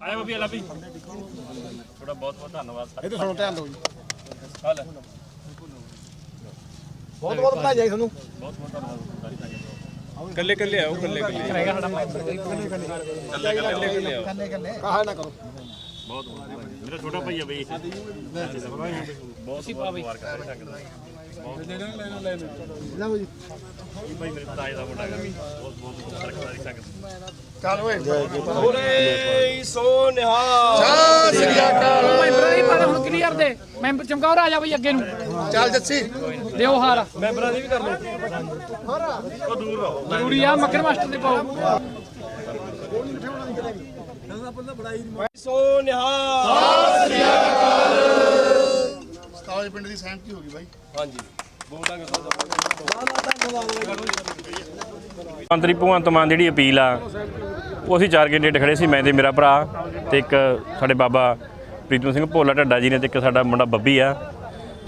ਆਇਆ ਬੱਬੀ ਅਲਾ ਵੀ ਤੁਹਾਡਾ ਬਹੁਤ ਬਹੁਤ ਧੰਨਵਾਦ ਇਹ ਤੇ ਸੁਣੋ ਧਿਆਨ ਦਿਓ ਜੀ। ਹਾਲ ਬਹੁਤ ਬਹੁਤ ਵਧਾਈ ਜਾਈ ਤੁਹਾਨੂੰ। ਬਹੁਤ ਬਹੁਤ ਧੰਨਵਾਦ। ਸਾਰੀ ਸੰਗਤ ਦਾ ਕੱਲੇ ਕੱਲੇ। ਆਓ। ਕੱਲੇ ਕੱਲੇ। ਕੱਲੇ ਕੱਲੇ। ਕਾਹ ਨਾ ਕਰੋ। ਬਹੁਤ ਬਹੁਤ ਮੇਰਾ ਛੋਟਾ ਭਾਈ ਆ ਬਈ। ਬਹੁਤ ਬਹੁਤ ਮੁਬਾਰਕਾਂ ਸਾਰੀ ਸੰਗਤ ਦਾ ਲਓ ਜੀ। ਇਹ ਭਾਈ ਮੇਰੇ ਤਾਏ ਦਾ ਮੁੰਡਾ ਹੈਗਾ। ਬਹੁਤ ਬਹੁਤ ਮੁਬਾਰਕਾਂ ਸਾਰੀ ਸੰਗਤ ਨੂੰ। ਚੱਲ ਓਏ ਮੈਂਬਰਾਂ ਦੀ ਪਰ ਹੁਣ ਕਲੀਅਰ ਦੇ? ਮੈਂਬਰ ਚਮਕੌਰ ਆ ਜਾ ਬਈ ਅੱਗੇ ਨੂੰ। ਚੱਲ ਜੱਸੀ। ਦਿਓ ਹਾਰ। ਮੈਂਬਰਾਂ ਦੀ ਵੀ ਕਰ ਲਓ। ਉਹ ਦੂਰ ਰਹੋ। ਜ਼ਰੂਰੀ ਆ ਮੱਕਰ ਮਾਸਟਰ ਦੇ ਪਾਓ। ਸਤਾਲੇ ਪਿੰਡ ਦੀ ਸਹਿਮਤੀ ਹੋ ਗਈ ਬਾਈ। ਮੰਤਰੀ ਭਗਵੰਤ ਮਾਨ ਜਿਹੜੀ ਅਪੀਲ ਆ ਉਹ ਅਸੀਂ ਚਾਰ ਕੈਂਡੀਡੇਟ ਖੜੇ ਸੀ, ਮੈਂ ਤੇ ਮੇਰਾ ਭਰਾ ਤੇ ਇੱਕ ਸਾਡੇ ਬਾਬਾ ਪ੍ਰੀਤਮ ਸਿੰਘ ਭੋਲਾ ਢੱਡਾ ਜੀ ਨੇ ਤੇ ਇੱਕ ਸਾਡਾ ਮੁੰਡਾ ਬੱਬੀ ਆ।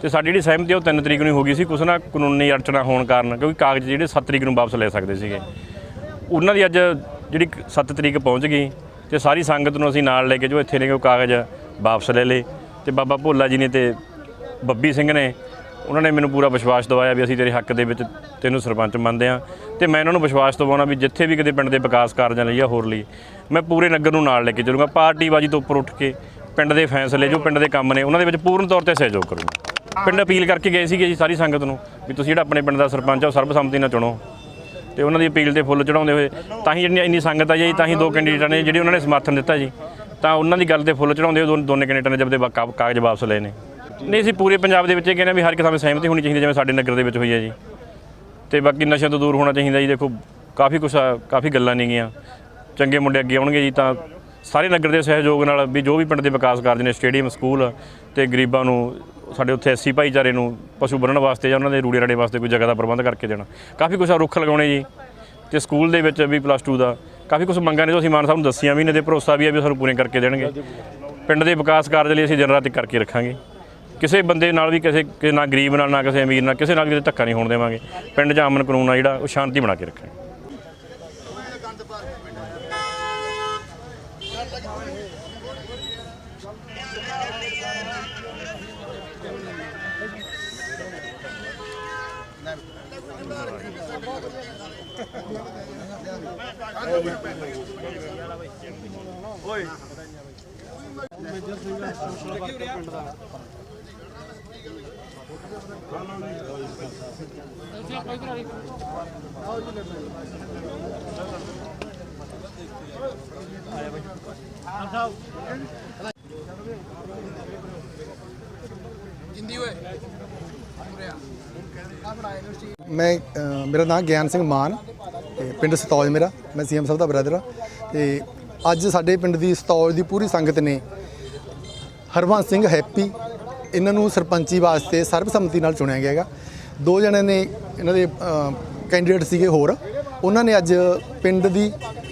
ਤੇ ਸਾਡੀ ਜਿਹੜੀ ਸਹਿਮਤੀ ਉਹ 3 ਤਰੀਕ ਨੂੰ ਹੋ ਗਈ ਸੀ, ਕੁਛ ਨਾ ਕਾਨੂੰਨੀ ਅੜਚਣਾ ਹੋਣ ਕਾਰਨ, ਕਿਉਂਕਿ ਕਾਗਜ਼ ਜਿਹੜੇ 7 ਤਰੀਕ ਨੂੰ ਵਾਪਸ ਲੈ ਸਕਦੇ ਸੀਗੇ। ਉਹਨਾਂ ਦੀ ਅੱਜ ਜਿਹੜੀ 7 ਤਰੀਕ ਪਹੁੰਚ ਗਈ ਤੇ ਸਾਰੀ ਸੰਗਤ ਨੂੰ ਅਸੀਂ ਨਾਲ ਲੈ ਕੇ ਜੋ ਇੱਥੇ ਨੇ ਉਹ ਕਾਗਜ਼ ਵਾਪਸ ਲੈ ਲਏ। ਤੇ ਬਾਬਾ ਭੋਲਾ ਜੀ ਨੇ ਤੇ ਬੱਬੀ ਸਿੰਘ ਨੇ ਉਹਨਾਂ ਨੇ ਮੈਨੂੰ ਪੂਰਾ ਵਿਸ਼ਵਾਸ ਦਿਵਾਇਆ ਵੀ ਅਸੀਂ ਤੇਰੇ ਹੱਕ ਦੇ ਵਿੱਚ ਤੈਨੂੰ ਸਰਪੰਚ ਮੰਨਦੇ ਆ ਤੇ ਮੈਂ ਉਹਨਾਂ ਨੂੰ ਵਿਸ਼ਵਾਸ ਦਿਵਾਉਣਾ ਵੀ ਜਿੱਥੇ ਵੀ ਕਿਤੇ ਪਿੰਡ ਦੇ ਵਿਕਾਸ ਕਾਰਜਾਂ ਲਈ ਜਾਂ ਹੋਰ ਲਈ, ਮੈਂ ਪੂਰੇ ਨਗਰ ਨੂੰ ਨਾਲ ਲੈ ਕੇ ਚੱਲੂੰਗਾ, ਪਾਰਟੀਬਾਜ਼ੀ ਤੋਂ ਉੱਪਰ ਉੱਠ ਕੇ ਪਿੰਡ ਦੇ ਫੈਸਲੇ, ਜੋ ਪਿੰਡ ਦੇ ਕੰਮ ਨੇ, ਉਹਨਾਂ ਦੇ ਵਿੱਚ ਪੂਰਨ ਤੌਰ ਤੇ ਸਹਿਯੋਗ ਕਰੂੰਗਾ। ਪਿੰਡ ਅਪੀਲ ਕਰਕੇ ਗਏ ਸੀਗੇ ਜੀ ਸਾਰੀ ਸੰਗਤ ਨੂੰ ਵੀ ਤੁਸੀਂ ਜਿਹੜਾ ਆਪਣੇ ਪਿੰਡ ਦਾ ਸਰਪੰਚ ਆ, ਉਹ ਸਰਬਸੰਮਤੀ ਨਾਲ ਚੁਣੋ ਤੇ ਉਹਨਾਂ ਦੀ ਅਪੀਲ ਤੇ ਫੁੱਲ ਚੜਾਉਂਦੇ ਹੋਏ ਤਾਂ ਹੀ ਇੰਨੀ ਇੰਨੀ ਸੰਗਤ ਆ ਜੀ, ਤਾਂ ਹੀ ਦੋ ਕੈਂਡੀਡੇਟਾਂ ਨੇ ਜਿਹੜੀ ਉਹਨਾਂ ਨੇ ਸਮਰਥਨ ਦਿੱਤਾ ਜੀ, ਤਾਂ ਉਹਨਾਂ ਦੀ ਗੱਲ ਤੇ ਫੁੱਲ ਚੜਾਉਂਦੇ ਹੋਏ ਦੋਨ- ਦੋਨੇ ਕੈਂਡੀਡੇਟਾਂ ਨੇ ਜਬਦੇ ਵਾ- ਕਾਗਜ਼ ਵਾਪਸ ਲਏ ਨੇ। ਨਹੀਂ, ਅਸੀਂ ਪੂਰੇ ਪੰਜਾਬ ਦੇ ਵਿੱਚ ਇਹ ਕਹਿੰਦੇ ਵੀ ਹਰ ਇੱਕ ਥਾਂ 'ਤੇ ਸਹਿਮਤੀ ਹੋਣੀ ਚਾਹੀਦੀ ਜਿਵੇਂ ਸਾਡੇ ਨਗਰ ਦੇ ਵਿੱਚ ਹੋਈ ਹੈ ਜੀ। ਤੇ ਬਾਕੀ ਨਸ਼ਿਆਂ ਤੋਂ ਦੂਰ ਹੋਣਾ ਚਾਹੀਦਾ ਜੀ, ਦੇਖੋ, ਕਾਫੀ ਕੁਛ ਆ, ਕਾਫੀ ਗੱਲਾਂ ਨੇਗੀਆਂ। ਚੰਗੇ ਮੁੰਡੇ ਅੱਗੇ ਆਉਣਗੇ ਜੀ, ਤਾਂ ਸਾਰੇ ਨਗਰ ਦੇ ਸਹਿਯੋਗ ਨਾਲ ਵੀ ਜੋ ਵੀ ਪਿੰਡ ਦੇ ਵਿਕਾਸ ਕਾਰਜ ਨੇ, ਸਟੇਡੀਅਮ, ਸਕੂਲ ਤੇ ਗਰੀਬਾਂ ਨੂੰ, ਸਾਡੇ ਉੱਥੇ ਐਸਸੀ ਭਾਈਚਾਰੇ ਨੂੰ ਪਸ਼ੂ ਬੰਨਣ ਵਾਸਤੇ ਜਾਂ ਉਹਨਾਂ ਦੇ ਰੂੜੇ ਰਾੜੇ ਵਾਸਤੇ ਕੋਈ ਜਗ੍ਹਾ ਦਾ ਪ੍ਰਬੰਧ ਕਰਕੇ ਦੇਣਾ। ਕਾਫੀ ਕੁਛ ਆ ਰੁੱਖ ਲਗਾਉਣੇ ਜੀ, ਤੇ ਸਕੂਲ ਦੇ ਵਿੱਚ ਵੀ ਪਲੱਸ 2 ਦਾ। ਕਾਫੀ ਕੁਛ ਮੰਗਾਂ ਨੇ ਜੋ ਅਸੀਂ ਮਾਨ ਸਾਹਿਬ ਨੂੰ ਦੱਸੀਆਂ ਵੀ ਨੇ, ਤੇ ਭਰੋਸਾ ਵੀ ਹੈ ਵੀ ਉਹ ਸਾਨੂੰ ਪੂਰੇ ਕਰਕੇ ਦੇਣਗੇ। ਪਿੰਡ ਦੇ ਵਿਕਾਸ ਕਾਰਜ ਲਈ ਅਸੀਂ ਦਿਨ ਰਾਤ ਇੱਕ ਕਰਕੇ ਰੱਖਾਂਗੇ। ਕਿਸੇ ਬੰਦੇ ਨਾਲ ਵੀ ਕਿਸੇ ਕਿਸੇ ਨਾ ਗਰੀਬ ਨਾਲ, ਨਾ ਕਿਸੇ ਅਮੀਰ ਨਾਲ, ਕਿਸੇ ਨਾਲ ਵੀ ਕਿਤੇ ਧੱਕਾ ਨਹੀਂ ਹੋਣ ਦੇਵਾਂਗੇ। ਪਿੰਡ 'ਚ ਅਮਨ ਕਾਨੂੰਨ ਆ ਜਿਹੜਾ, ਉਹ ਸ਼ਾਂਤੀ ਬਣਾ ਕੇ ਰੱਖਾਂਗੇ ਮੈਂ ਅ, ਮੇਰਾ ਨਾਮ ਗਿਆਨ ਸਿੰਘ ਮਾਨ ਤੇ ਪਿੰਡ ਸਤੌਜ ਮੇਰਾ। ਮੈਂ ਸੀਐਮ ਸਾਹਿਬ ਦਾ ਬ੍ਰਦਰ ਆ ਤੇ ਅੱਜ ਸਾਡੇ ਪਿੰਡ ਦੀ ਸਤੌਜ ਦੀ ਪੂਰੀ ਸੰਗਤ ਨੇ ਹਰਵੰਸ ਸਿੰਘ ਹੈਪੀ ਇਹਨਾਂ ਨੂੰ ਸਰਪੰਚੀ ਵਾਸਤੇ ਸਰਬਸੰਮਤੀ ਨਾਲ ਚੁਣਿਆ ਗਿਆ ਹੈਗਾ। ਦੋ ਜਣੇ ਨੇ ਇਹਨਾਂ ਦੇ ਕੈਂਡੀਡੇਟ ਸੀਗੇ ਹੋਰ। ਉਹਨਾਂ ਨੇ ਅੱਜ ਪਿੰਡ ਦੀ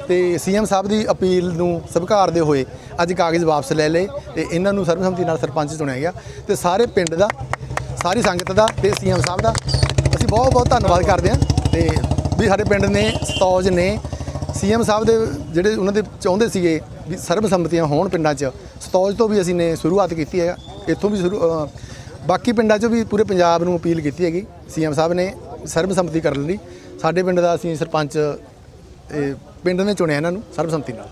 ਤੇ ਸੀਐਮ ਸਾਹਿਬ ਦੀ ਅਪੀਲ ਨੂੰ ਸਵੀਕਾਰਦੇ ਹੋਏ ਅੱਜ ਕਾਗਜ਼ ਵਾਪਸ ਲੈ ਲਏ ਤੇ ਇਹਨਾਂ ਨੂੰ ਸਰਬਸੰਮਤੀ ਨਾਲ ਸਰਪੰਚ ਚੁਣਿਆ ਗਿਆ। ਤੇ ਸਾਰੇ ਪਿੰਡ ਦਾ, ਸਾਰੀ ਸੰਗਤ ਦਾ ਤੇ ਸੀਐਮ ਸਾਹਿਬ ਦਾ ਅਸੀਂ ਬਹੁਤ ਬਹੁਤ ਧੰਨਵਾਦ ਕਰਦੇ ਹਾਂ। ਤੇ ਵੀ ਸਾਡੇ ਪਿੰਡ ਨੇ, ਸਤੌਜ ਨੇ, ਸੀਐਮ ਸਾਹਿਬ ਦੇ ਜਿਹੜੇ ਉਹਨਾਂ ਦੇ ਚਾਹੁੰਦੇ ਸੀਗੇ ਵੀ ਸਰਬਸੰਮਤੀਆਂ ਹੋਣ ਪਿੰਡਾਂ 'ਚ। ਸਤੌਜ ਤੋਂ ਵੀ ਅਸੀਂ ਨੇ ਸ਼ੁਰੂਆਤ ਕੀਤੀ ਹੈ। ਇੱਥੋਂ ਵੀ ਸ਼ੁਰੂ ਬਾਕੀ ਪਿੰਡਾਂ 'ਚ ਵੀ ਪੂਰੇ ਪੰਜਾਬ ਨੂੰ ਅਪੀਲ ਕੀਤੀ ਹੈਗੀ। ਸੀਐਮ ਸਾਹਿਬ ਨੇ ਸਰਬਸੰਮਤੀ ਕਰਨ ਲਈ। ਸਾਡੇ ਪਿੰਡ ਦਾ ਅਸੀਂ ਸਰਪੰਚ ਪਿੰਡ ਨੇ ਚੁਣਿਆ ਇਹਨਾਂ ਨੂੰ ਸਰਬਸੰਮਤੀ ਨਾਲ।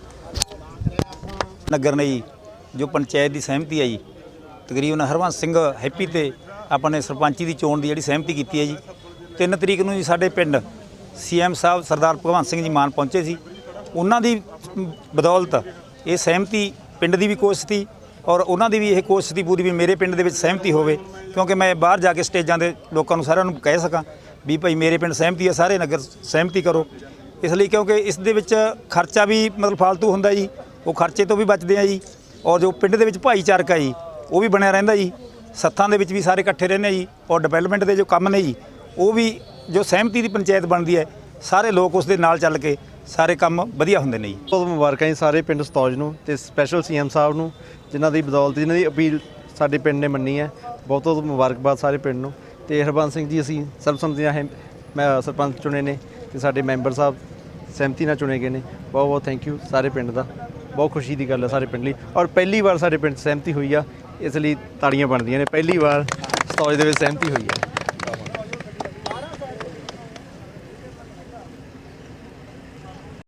ਨਗਰ ਨੇ ਜੀ, ਜੋ ਪੰਚਾਇਤ ਦੀ ਸਹਿਮਤੀ ਹੈ ਜੀ, ਤਕਰੀਬਨ ਹਰਵੰਸ ਸਿੰਘ ਹੈਪੀ ਤੇ ਆਪਣੇ ਨੇ ਸਰਪੰਚੀ ਦੀ ਚੋਣ ਦੀ ਜਿਹੜੀ ਸਹਿਮਤੀ ਕੀਤੀ ਹੈ ਜੀ। 3 ਤਰੀਕ ਨੂੰ ਜੀ ਸਾਡੇ ਪਿੰਡ ਸੀਐਮ ਸਾਹਿਬ ਸਰਦਾਰ ਭਗਵੰਤ ਸਿੰਘ ਜੀ ਮਾਨ ਪਹੁੰਚੇ ਸੀ। ਉਹਨਾਂ ਦੀ ਬਦੌਲਤ ਇਹ ਸਹਿਮਤੀ ਪਿੰਡ ਦੀ ਵੀ ਕੋਸ਼ਿਸ਼ ਸੀ ਔਰ ਉਹਨਾਂ ਦੀ ਵੀ ਇਹ ਕੋਸ਼ਿਸ਼ ਸੀ ਪੂਰੀ ਵੀ ਮੇਰੇ ਪਿੰਡ ਦੇ ਵਿੱਚ ਸਹਿਮਤੀ ਹੋਵੇ, ਕਿਉਂਕਿ ਮੈਂ ਬਾਹਰ ਜਾ ਕੇ ਸਟੇਜਾਂ ਦੇ ਲੋਕਾਂ ਨੂੰ ਸਾਰਿਆਂ ਨੂੰ ਕਹਿ ਸਕਾਂ ਵੀ ਭਾਈ ਮੇਰੇ ਪਿੰਡ ਸਹਿਮਤੀ ਹੈ, ਸਾਰੇ ਨਗਰ ਸਹਿਮਤੀ ਕਰੋ। ਇਸ ਲਈ ਕਿਉਂਕਿ ਇਸ ਦੇ ਵਿੱਚ ਖਰਚਾ ਵੀ ਮਤਲਬ ਫालतू ਹੁੰਦਾ ਜੀ, ਉਹ ਖਰਚੇ ਤੋਂ ਵੀ ਬਚਦੇ ਆ ਜੀ ਔਰ ਜੋ ਪਿੰਡ ਦੇ ਵਿੱਚ ਭਾਈਚਾਰਕ ਹੈ ਜੀ, ਉਹ ਵੀ ਬਣਿਆ ਰਹਿੰਦਾ ਜੀ। ਸੱਥਾਂ ਦੇ ਵਿੱਚ ਵੀ ਸਾਰੇ ਇਕੱਠੇ ਰਹਿੰਦੇ ਆ ਜੀ ਔਰ ਡਿਵੈਲਪਮੈਂਟ ਦੇ ਜੋ ਕੰਮ ਨੇ ਜੀ, ਉਹ ਵੀ ਜੋ ਸਹਿਮਤੀ ਦੀ ਪੰਚਾਇਤ ਬਣਦੀ ਹੈ, ਸਾਰੇ ਲੋਕ ਉਸ ਦੇ ਨਾਲ ਚੱਲ ਕੇ ਸਾਰੇ ਕੰਮ ਵਧੀਆ ਹੁੰਦੇ ਨੇ ਜੀ। ਬਹੁਤ ਮੁਬਾਰਕਾਂ ਜੀ ਸਾਰੇ ਪਿੰਡ ਸਤੌਜ ਨੂੰ ਤੇ ਸਪੈਸ਼ਲ ਸੀਐਮ ਸਾਹਿਬ ਨੂੰ, ਜਿਨ੍ਹਾਂ ਦੀ ਬਦੌਲਤ, ਜਿਨ੍ਹਾਂ ਦੀ ਅਪੀਲ ਸਾਡੇ ਪਿੰਡ ਨੇ ਮੰਨੀ ਹੈ। ਬਹੁਤ ਬਹੁਤ ਮੁਬਾਰਕਬਾਦ ਸਾਰੇ ਪਿੰਡ ਨੂੰ। ਤੇ ਹਰਬੰਸ ਸਿੰਘ ਜੀ, ਅਸੀਂ ਸਰਬਸੰਮਤੀ ਨਾਲ ਹੈ- ਮੈਂ, ਸਰਪੰਚ ਚੁਣੇ ਨੇ ਤੇ ਸਾਡੇ ਮੈਂਬਰ ਸਾਹਿਬ ਸਹਿਮਤੀ ਨਾਲ ਚੁਣੇ ਗਏ ਨੇ। ਬਹੁਤ ਬਹੁਤ ਥੈਂਕ ਯੂ ਸਾਰੇ ਪਿੰਡ ਦਾ। ਬਹੁਤ ਖੁਸ਼ੀ ਦੀ ਗੱਲ ਹੈ ਸਾਰੇ ਪਿੰਡ ਲਈ। ਔਰ ਪਹਿਲੀ ਵਾਰ ਸਾਡੇ ਪਿੰਡ 'ਚ ਸਹਿਮਤੀ ਹੋਈ ਆ, ਇਸ ਲਈ ਤਾੜੀਆਂ ਬਣਦੀਆਂ ਨੇ। ਪਹਿਲੀ ਵਾਰ ਸਤੌਜ ਦੇ ਵਿੱਚ ਸਹਿਮਤੀ ਹੋਈ ਆ